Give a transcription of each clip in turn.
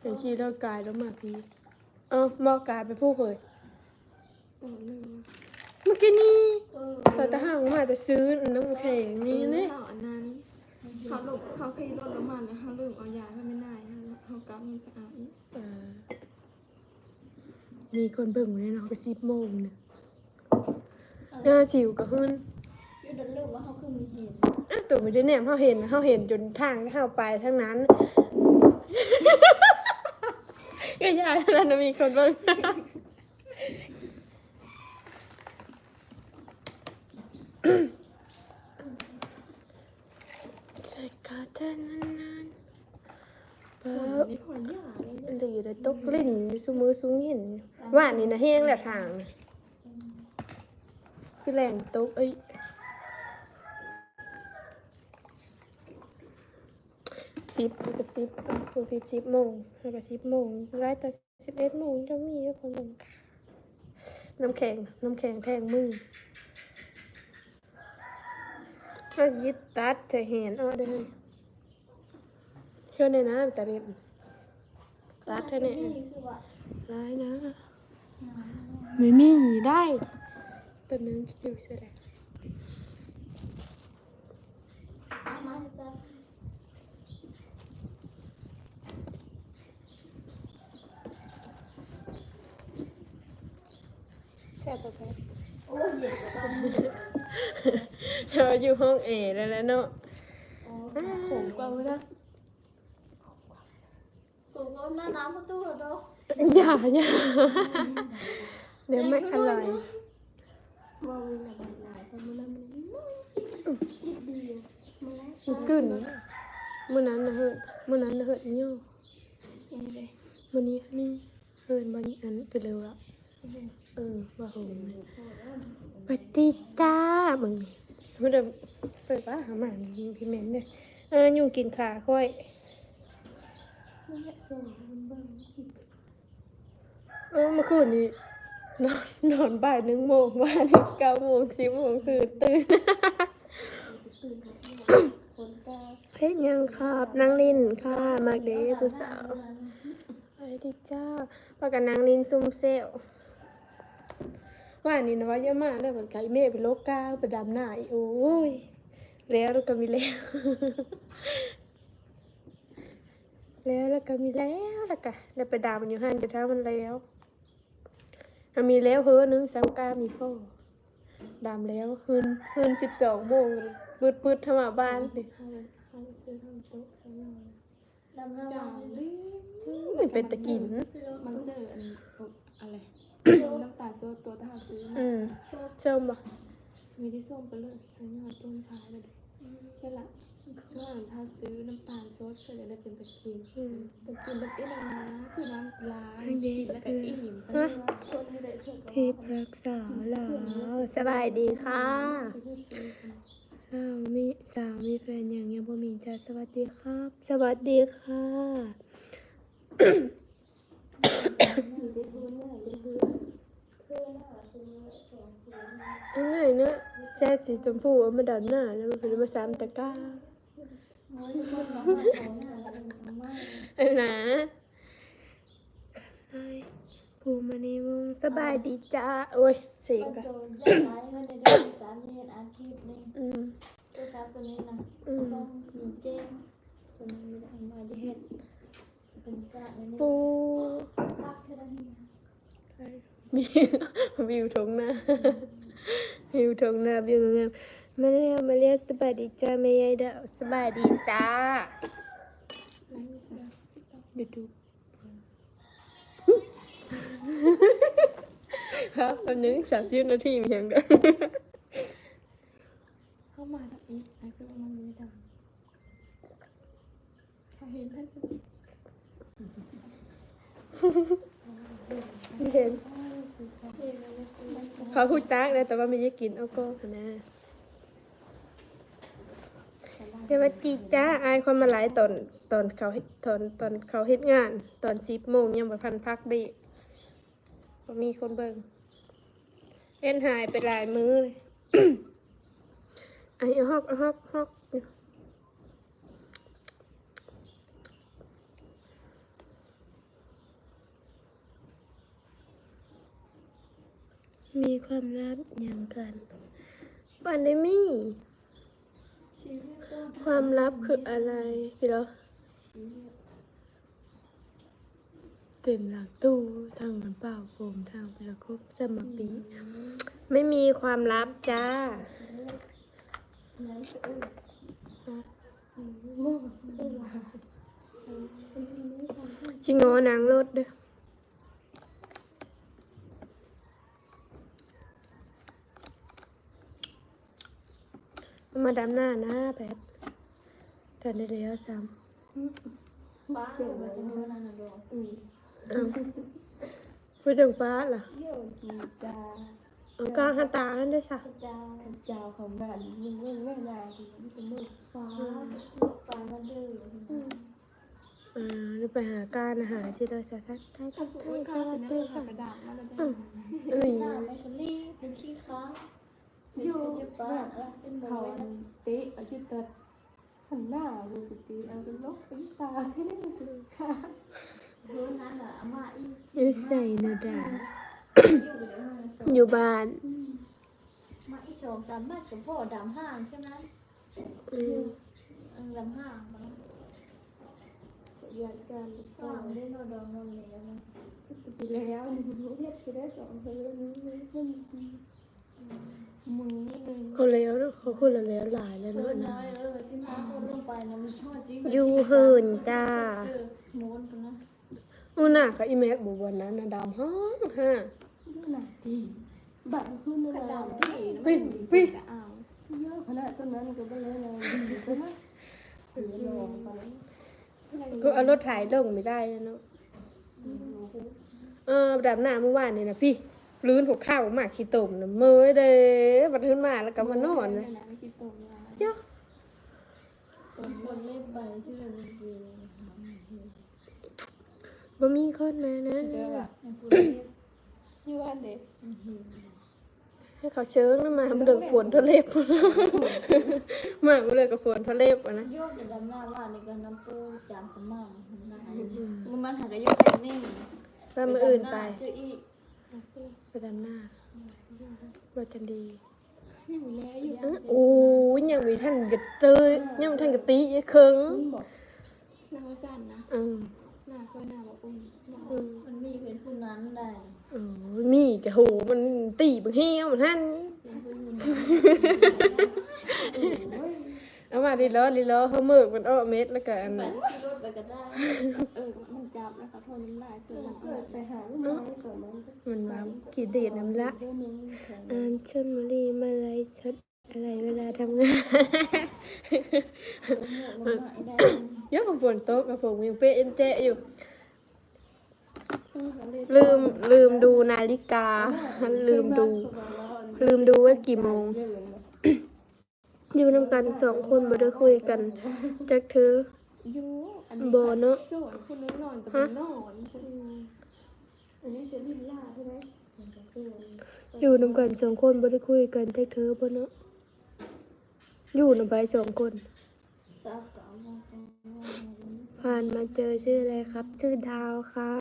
เห็นขี่รถกายแล้วมาพี่ เออบอกกายไปผู้เคยต่อหนึ่งเมื่อกี้นี้เออแต่ตาห่างมาแต่ซื้อน้ำแข็งนี่นี่เขาอันนั้นเขาหลบเขาขี่รถแล้วมันนะเขาลืมเอายาเขาไม่ได้เขากลับมันไปเอาอีกเออมีคนเบิ่งอยู่เลยเนาะไปสิบโมงเนี่ยหน้าสิวก็ขึ้นอยู่ดันลูกว่าเขาคือมีเหตุอ้าวตัวไม่ได้แนมเขาเห็นเขาเห็นจนทางที่เขาไปทั้งนั้น ก็ยายแล้วนะมีคนบิ่งใส่กาเทนนานๆคป๊นบนี่คนยาเลยหลีเลยตกลิ่นสูมือสูงหินว่านี่นะแห้งแหละทาง คือแรงตกเอ้ย สิบแล้วก็สิบคือพี่สิบโมงแล้วก็สิบโมงไล่แต่สิบเอ็ดโมงจะมีอยู่คนหนึ่งน้ำแข็งน้ำแข็งแทงมือถ้ายึดตัดจะเห็นเอาได้เลยเชื่อในน้ำแต่เรียบตัดเท่านี้นี่คือว่าร้ายนะ ไม่มีได้ตัวนึงอยู่เสียแหละ อามาจะ แซ่บตัวแพ้โอ้ยเย็นเราอยู่ห้องเอแล้วแหล้วเนาะโอ้อ้าวผมก็ไม่ได้กูก็หน้าน้ำประตูแล้วดอกอย่าอย่าเดี๋ยวไม่อร่อยว่าวินอะไรหลายคนมันนั่นมันคิดดีมาแล้วมันกึ่นมื่อนั้นนะเฮิรมื่อนั้นนะเฮิรย่อยังไงมื่อนี้นี่เฮิรบางอันไปเร็วละ เเออว่าโหปฏิตามึงมันจะเปิดว่าหาหมาพี่แมนเลยเออยุงกินขาค่อยเออเมื่อคืนนี้นอนนอนบ่ายหนึ่งโมงว่านี่เก้าโมงสิบโมงตื่นตื่นเพชรยังครับนางลินค่ะมากเดย์ผู้สาวไปดิจ้าปากกันนางลินซุ่มเซล ว่านี่นะว่าเยอะมากเลยเหมือนไก่เมฆเป็นโลกกาไปดำหน้าอีกโอ้ยแล้วแล้วก็มีแล้ว แล้วแล้วก็มีแล้วแล้วก็ได้ไปดำมันอยู่หันจะเท่ามันแล้วก็มีแล้วเฮ้อนึงสังกามีพ่อดำแล้วคืนคืนสิบสองโมงปืดปืดๆทำมาบ้านดิเขาเขาซื้อทำโต๊ะเขานอนดำหน้าจาบ้านรีไม่เป็นตะกินมันเจออันอะไร น้ำตาลโซตัวที่เขาซื้ออืมชมบ่มีที่ส้มไปเลยซื้อหน่อยต้นขายเลยนี่แหละช่วงถ้าซื้อน้ำตาลโซดเสร็จแล้วเป็นตะกินอืมตะกินแบบนี้นะคือน้ำล้างกินแล้วก็อิ่มฮะคนให้ได้เพื่อนที่ปรึกษาแล้วสบายดีค่ะเรามีสาวมีแฟนอย่างยังบ่มีจ้าสวัสดีครับ สวัสดีค่ะ อันไหนเนะแซ่สีชมพูเอามาดันหน้าแล้วมันเป็นมาสามตะกร้าโอ้ยทุกคนร้องไห้ขอหน้าแล้วเป็นมากอันนะไอ้ภูมินีวงศ์สบายดีจ้า โอ้ยเสียงก็กันโดนย้ายไว้เงินในเดือนสามเดือนอาทิตย์นี่อืมตัวสาวตัวนี้นะอืมต้องมีเจมตัวนี้มีอะไรมาจะเห็นเป็ มีวิวทงหน้าวิวทงหน้าวิวงามมาเรียมาเรียสบายดีจ้าไม่ยายดาวสบายดีจ้าเดูดูครับตอนนี้สามสิบนาทีมียงเดียเข้ามาแบบนี้ไอ้คือมันมีดำเขาเห็นท่านจะไม่เห็น เขาพูดตักนะแต่ว่าไม่ได้กินเอาก็นะสวัสดีจ้าอายคนมาหลายตอนตอนเขาตอนตอนเขาเฮ็ดงาน ตอนสิบโมงยังบ่พันพักเบรกบ่มีคนเบิ่งเอ็นหายไปหลายมื้อเลยไอ้เอาฮอกเอาฮอกฮอก มีความลับอย่างกันปันไดมีชีวิตต้องความลับคืออะไรพี่เหรอเต็มหลังตู้ทางน้ำเปล่าโฟมทางประคบสมปีไม่มีความลับจ้าชิงโงนางรถเด้อ มาดำหน้านะแบบตอนได้แล้วซ้บ้าเดี๋ยวมันจะมีนานนะดองอืมำเอ้าพูดถึงป้าล่ะเที่ยวจีจาเอากลางหันตาอันได้สักจาจาของบ้านมึงเล่นแม่นาดีมันเป็นลูกฟ้าฟ้ามันเด้ออ่าเดี๋ยวไปหาการอาหารที่เราจะทักทายทักอุ้ทายยข้าสววัเสสนดีอค่ะกระดาษมาแล้วได้อืมหน้าแมคคารี่เป็นขี้ค้างอยู่บ้านเป็นเขาเขาเตะอายุตัดหันหน้าดูสิตีเอาเป็นลกเป็นตาที่นี่คือค่ะเพื่อนนั้นอะมาอีอยู่ใส่นาดาอยู่บ้านมาอีสองสามบาทกับพ่อดำห้างใช่ไหมอืมดำห้างอยากการสร้างได้นอดองนอนเหลวนไปแล้วเรียกคือได้สองคนแล้วนี้มัน มือหนึ่งเขาแล้วเนอะเขาคุณละแล้วหลายแล้วเพื่เนาะอนน้นะอยเออสิมาคนลงไปนะมันชอบสิอยู่หื่นจ้าโม้นกันนะอู้น่ะกับอีเมลบุวันนั้นนะดำห้องฮะหนักดีบัตรขึ้นกระแล้วดำที่ปิ๊งปิ๊งอ้าวเยอะขนาดต้นนั้นก็ไม่เลยเลยดีใช่ไหมถือลองไปก็เอารถถ่ายลงไม่ได้เนาะเออดำหน้าเมื่อวานนี่นะพี่ ลื้นหัวข้าวหมากขี้ตุ่มนะเมื่อเด้บัดขึ้นมาแล้วก็มานอนเลยเจ้าคนเล่ไปชื่ออะไรดีบ่มีคนมานะเดี๋ยวอะมันพูดเล่นยี่วันเด็กให้เขาเชิญนะมามันเดือดฝนทะเลปนะมามันเดือดกับฝนทะเลปนะโยกจะดำหน้าว่าในี่ก็น้ำปูจามขมั่งมันมันหากระยกแค่นี้ก็มืออื่นไปชื่ออี ไปดำหน้าว่าจันดีอยู่แล้วอยู่อื้อโอ้ยยังมีท่านกระเตยยังมีท่านกระตีอีกครึ่งบอกหน้าสั้นนะอืมหน้าก็หน้าแบบอุ้มอืมมันมีเป็นผู้นั้นได้โอ้ยมีกะโหมันตีบังเฮียวมันท่าน เป็นผู้นั้นเอามาดิล้อดิล้อเขาเมือกมันอ้อเม็ดแล้วก็อันไปนั้นขี่รถไปก็ได้ เออ มันจับนะคะพอน้ำลายเสือเกิดไปหาลูกไม้ก่อนนั้นมันว่ากี่เดียดน้ำละ เรื่องนึงแข็งอ่านชนบุรีมาไลยชดอะไรเวลาทำงานมันไม่ได้ยกกับฝนโต๊ะกับผมยังเป๊ะเอ็นเจอยู่ลืมลืมดูนาฬิกา ลืมดู ลืมดูว่ากี่โมงอ อยู่นำกันสองคนบ่ได้คุยกันจักเธอยูอันโบเนาะส่วนคุณนอนกับนอนอันนี้จะลินล่าใช่ไหมอยู่นำกันสองคนบ่ได้คุยกันจักเธอบ่เนาะอยู่นำไปสองคนผ่านมาเจอชื่ออะไรครับ ชื่อดาวค่ะ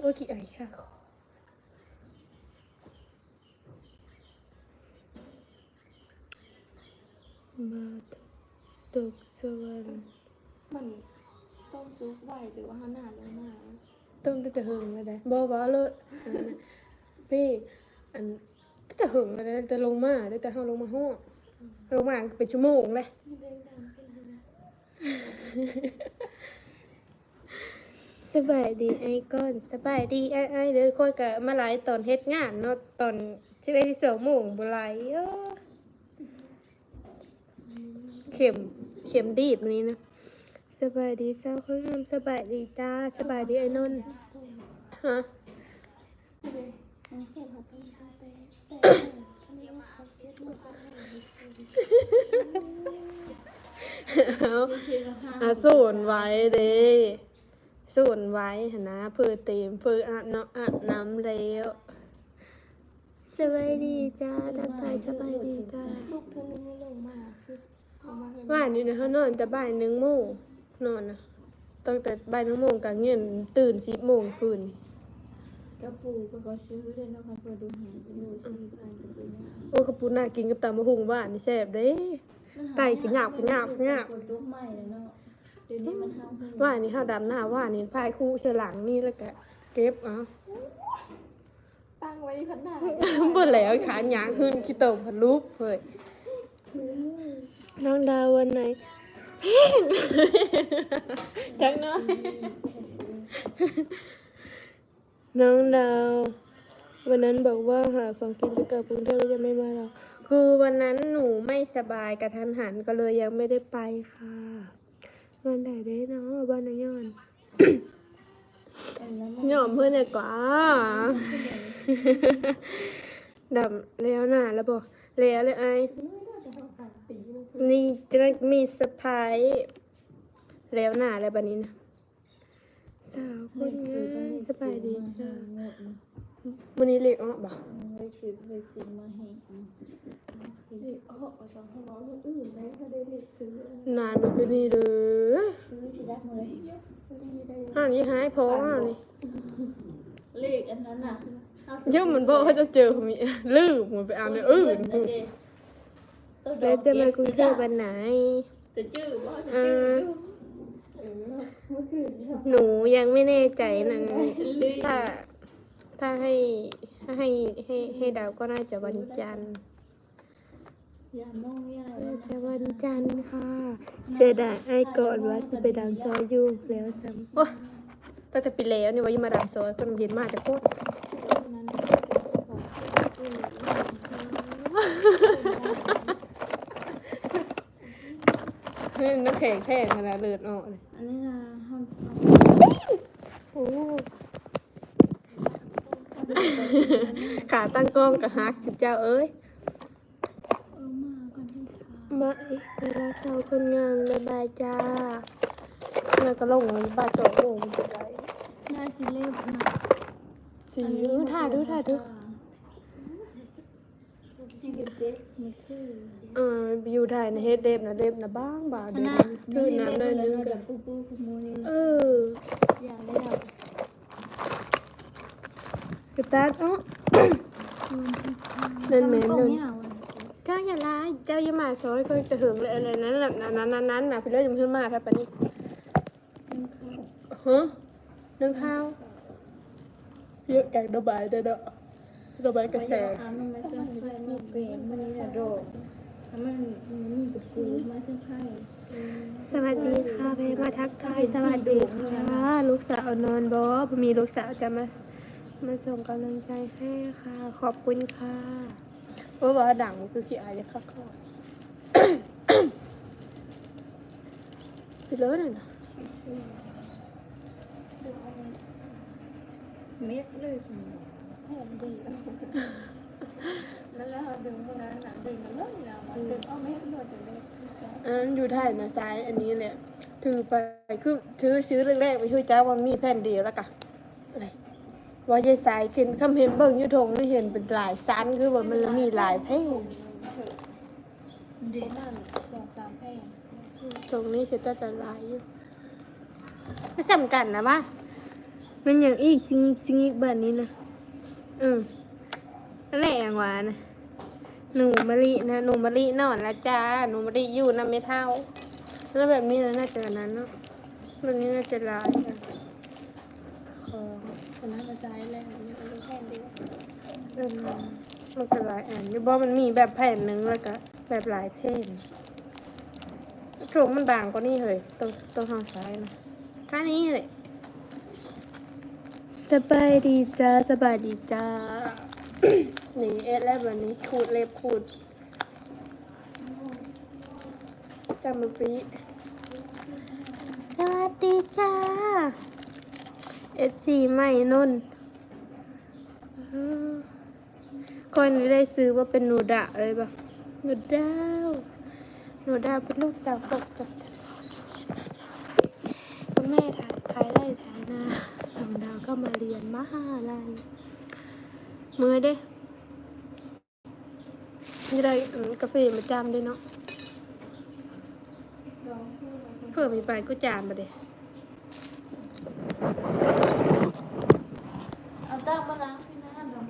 โอ้ยกี่ไอ้ค่ะขอ มาตกสวรรค์มันต้องซุกไว้หรือว่าหน้าลงมาต้องตั้งแต่หึงเลยได้บอบอเลยอันพี่อันตั้งแต่หึงเลยได้แต่ลงมาแต่ห้าลงมาห้องลงมาเป็นชั่วโมงเลยสบายดีไอ้ก้อนสบายดีไอ้ไอ้เด้อค่อยกะมาไลฟ์ตอนเฮ็ดงานเนาะตอนชีวิตที่สองโมงบ่ไลเออ เข็มเข็มดีดวันนี้นะสบายดีเจ้าคนทำสบายดีจ้าสบายดีไอ้นนท์ฮะเอาเอาเช็ดมือกันให้เอาอาสูนไว้เด้สูนไว้หนะเพื่อเต็มเพื่ออาบน้ำอาบน้ำแล้วสบายดีจ้าทักทายสบายดีจ้าลูกเธอไม่ลงมา คือเอามาเลยบ้านนี่นะเขานอนแต่บ่ายหนึ่งโมงนอนนะตั้งแต่บ่ายหนึ่งโมงกับเงินตื่นสิบโมงคืนกระปูก็ก็ซื้อได้เนาะค่ะเพื่อดูหาดูสี่พันดูนะโอ้กระปูน่ากินกับตำมะฮุงบ้านนี่แซ่บเด้ไก่กินหยาบกินหยาบกินหยาบกดลูกใหม่เลยเนาะเดี๋ยวนี้มันห้ามให้ว่านี่ข้าวดำหน้าว่านี่พายคู่เสอหลังนี่แล้วก็เก็บเอะตั้งไว้ขนาดเบิ่แล้วขาหยางขึ้นขี้โตพันลูกเฮ้ย น้องดาววันไหนเพ่งจังน้อย น้องดาว วันนั้นบอกว่าหาของกินจะกลับกรุงเทพแล้วยังไม่มาหรอกคือวันนั้นหนูไม่สบายกระทันหันก็เลยยังไม่ได้ไปค่ะวันไหนได้เนาะบ้านนายอนอันนั้นยอมเพื่อนเลยกว่าดำแล้วน่ะแล้วบอกแล้วเลยไอ้ นี่จะได้มีสะพายแล้วน่ะอะไรแบบนี้นะสาวคไม่นซื้งาอต้องมให้สบายดีซื้จ้าอมาให้วันนี้เล็กออกบ่ไม่ซื้อเคยซื้อมาให้อ๋อต้องให้น้องคนอื่นไหมถ้าได้เด็กซื้อนานมันก็นี่เด้อซื้อที่รักเลยห้ามยี่หายพอห้ามนี่เลขอันนั้นน่ะเชื่อมันบอกเขาจะเจอผมอีกลืมมันไปอ่านในอื่นพูด แล้วจะมากรุงเทพวันไหน จะชื่อว่าจะเอชื่ออหนูยังไม่แน่ใจนั่นถ้า ถ้าให้ถ้าให้ให้ให้เดาวก็น่าจะวันจันทร์อย่ามองอย่าน่าจะวันจันทร์ค่ะเสียดายไอ้ก่อนว่าจะไปดามซอยอยู่แล้วซ้ำโอ้ตั้งแต่ปีแล้วนี่ว่ายังมาดามซอยคนเห็นมาแต่โคตร นั้นนี่น้ำแข็งแท่งขนาดเลือดออกเลยอันนี้นะห้องโอ้ขาตั้งกล้องกับฮักสิบเจ้าเอ้ยมาอีกเวลาเช้าคนงามบ๊ายบายจ้าแล้วก็ลงบ่ายสองโมงได้ได้สิเล็บนะสีดูถ่ายดูถ่ายดู อเด็กนี่คือเอออยู่ถ่ายในเฮดเดฟนะเดฟนะบ้างบ่าคเดี๋ยวณะนี้คือน้ำได้นึงกักับนปูปูขโมยนี่เอออย่างได้แบบกระตัดอ๋อนั่นแม่นเลเลยยเจ้าอย่าร้ายเจ้าอย่ามาซอยค่อยจะหึงเลยอะไรนั้นน่ะนั้นนั้นนั้นน่ะพี่เลิศยังขึ้นมาครับปะนี้ฮะนึ่งข้าวเยอะแกงระบายได้เด้อระบายกระแสมันไม่ใช่ที่ เป็นมันนี่โดดมันมีกับปูมาเส้นไข่สวัสดีค่ะเพมาทักทายสวัสดีค่ะ ลูกสาวนอนบอมีลูกสาวจะมามาส่งกำลังใจให้ค่ะ ขอบคุณค่ะเพราะว่าดังคือขี้อายจะเข้าเข้าพี่เลิศน่ะนะเม็ดเลยแผ่นดี แล้วเราดึงพวกนั้นหนังดึงกันเลยนะมันดึงเอาไม่ให้หมดเลยอันนั้นอยู่ถ่ายนะซ้ายอันนี้แหละถือไปคือถือซื้อแรกๆไปช่วยเจ้ามันมีแผ่นเดียวแล้วกะอะไรว่าจะสายขึ้นคำเห็นเบิ่งอยุทงนี่เห็นเป็นหลายสั้นคือว่ามันมีหลายแผ่นเด็กนั่นสองสามแผ่นตรงนี้จะจะจะลายอยู่ไม่สำคัญนะว่ามันอย่างอีกซิงซิงอีกแบบนี้นะอืมนั่นแหละอย่างหวานนะ หนูมะลินะหนูมะลินอนแล้วจ้าหนูมะลิอยู่นะไม่เท่าแล้วแบบนี้นะน่าจะนั้นเนาะแบบนี้น่าจะลายกันของตอนนั้นมาใช้แรงมันเป็นแผ่นเดียวเออมันก็หลายอันยูบ่มันมีแบบแผ่นหนึ่งแล้วก็แบบหลายแผ่นโครงมันบางกว่านี้เลยตัวตัวทางซ้ายนะแค่นี้เลยสบายดีจ้าสบายดีจ้า นี่เอ็ดแล้วแบบนี้ขูดเล็บขูดจำมือปีสวัสดีจ้า FC ใหม่นนท์เออคนนี้ได้ซื้อว่าเป็นหนูดะเลยปะหนูดาวหนูดาวเป็นลูกสาวตกจากคุณแม่ถ่ายขายไร่ถ่ายนาสองดาวก็มาเรียนมหาลัย มือเด้นี่ได้กาแฟมาจำด้เนาะเพื่อมีไปก็จานมาเด้เอาตั้งมาล้างพี่น้าดอก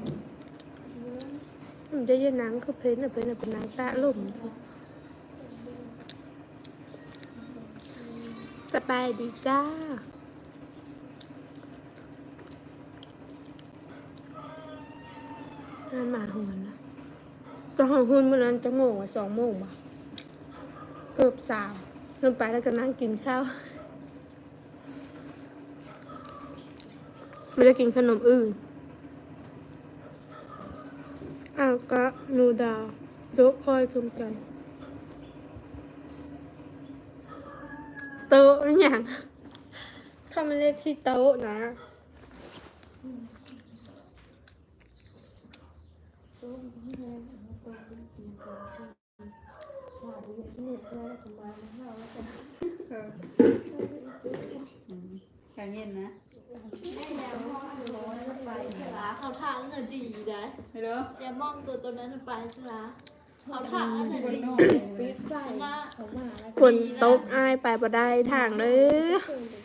มันจะยังนังคือเพ้นอะเพ้นอะเป็นนังตาลุ่มสบายดีจ้านั่น หมาหอนนะตอนหุ่นเมื่อนั้นจะโมงว่าสองโมงบ่ะเกือบสามลงไปแล้วก็นั่งกินข้าวไม่ได้กินขนมอื่นอาวก็นูดาวโจ๊กคอยสนใจโต๊ะอย่างถ้าไม่ได้ที่โต๊ะนะต้มที่แม่ต้มที่กินก่อนว่าดูที่นี่แล้วทำไมนะ เราแล้วกันการเย็นนะเขาทางน่ะดีได้ฮัลโหลอย่ามองตัวตัวนั้นไปใช่ไหมเขาถามอันไหนคนดีนอกปิดไฟนะเขามาแล้วฝนตกอายไปบ่ได้ทางเลย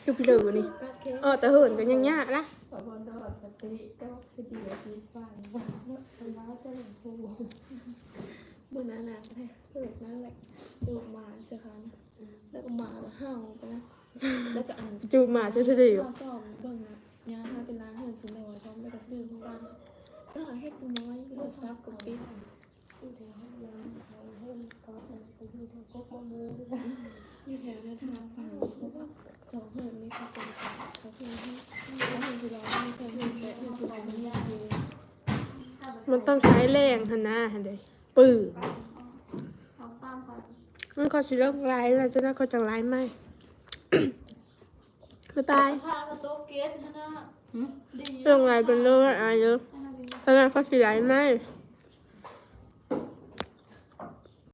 จุบหลือนี่ก็แค่เออแต่เหินก็ยังยากนะขอบ น้ายเจ้าหลวงปู่เมื่อนั้นนะแค่เลิกนั่นแหละดูมาเสียครั้งแล้วก็มาแล้วห่าไปนะแล้วก็อันจูบหมาเฉยๆดีข้าวซ่อมเบื้องนะยาถ้าเป็นร้านเฮือนสินเลยว่าซ่อมแล้วก็ซื้อของบ้านก็ให้กูน้อยก็ซับกับปิดอยู่แถวห้องน้ำเขาให้ก็ไปอยู่แถวกบมืออยู่แถวนั้นทางฝั่งเพราะว่าสองเฮือนนี้เขาเป็นเขาเป็นที่เขาเฮือนที่เราไม่เคยเห็นแต่เฮือนที่เราไม่ยากเลย มันต้องใช้แรงหันหน้าหันเดปื้อเขาตามก่อนมันก็สิเริ่มไล่แล้วจะน่าก็จะไล่ไหมบ๊ายบายทางกระโต๊ะเกตนะดีเรื่องไงเป็นเรื่องอะไรเยอะอันนั้นดีแล้วงานก็สิไล่ไหมอ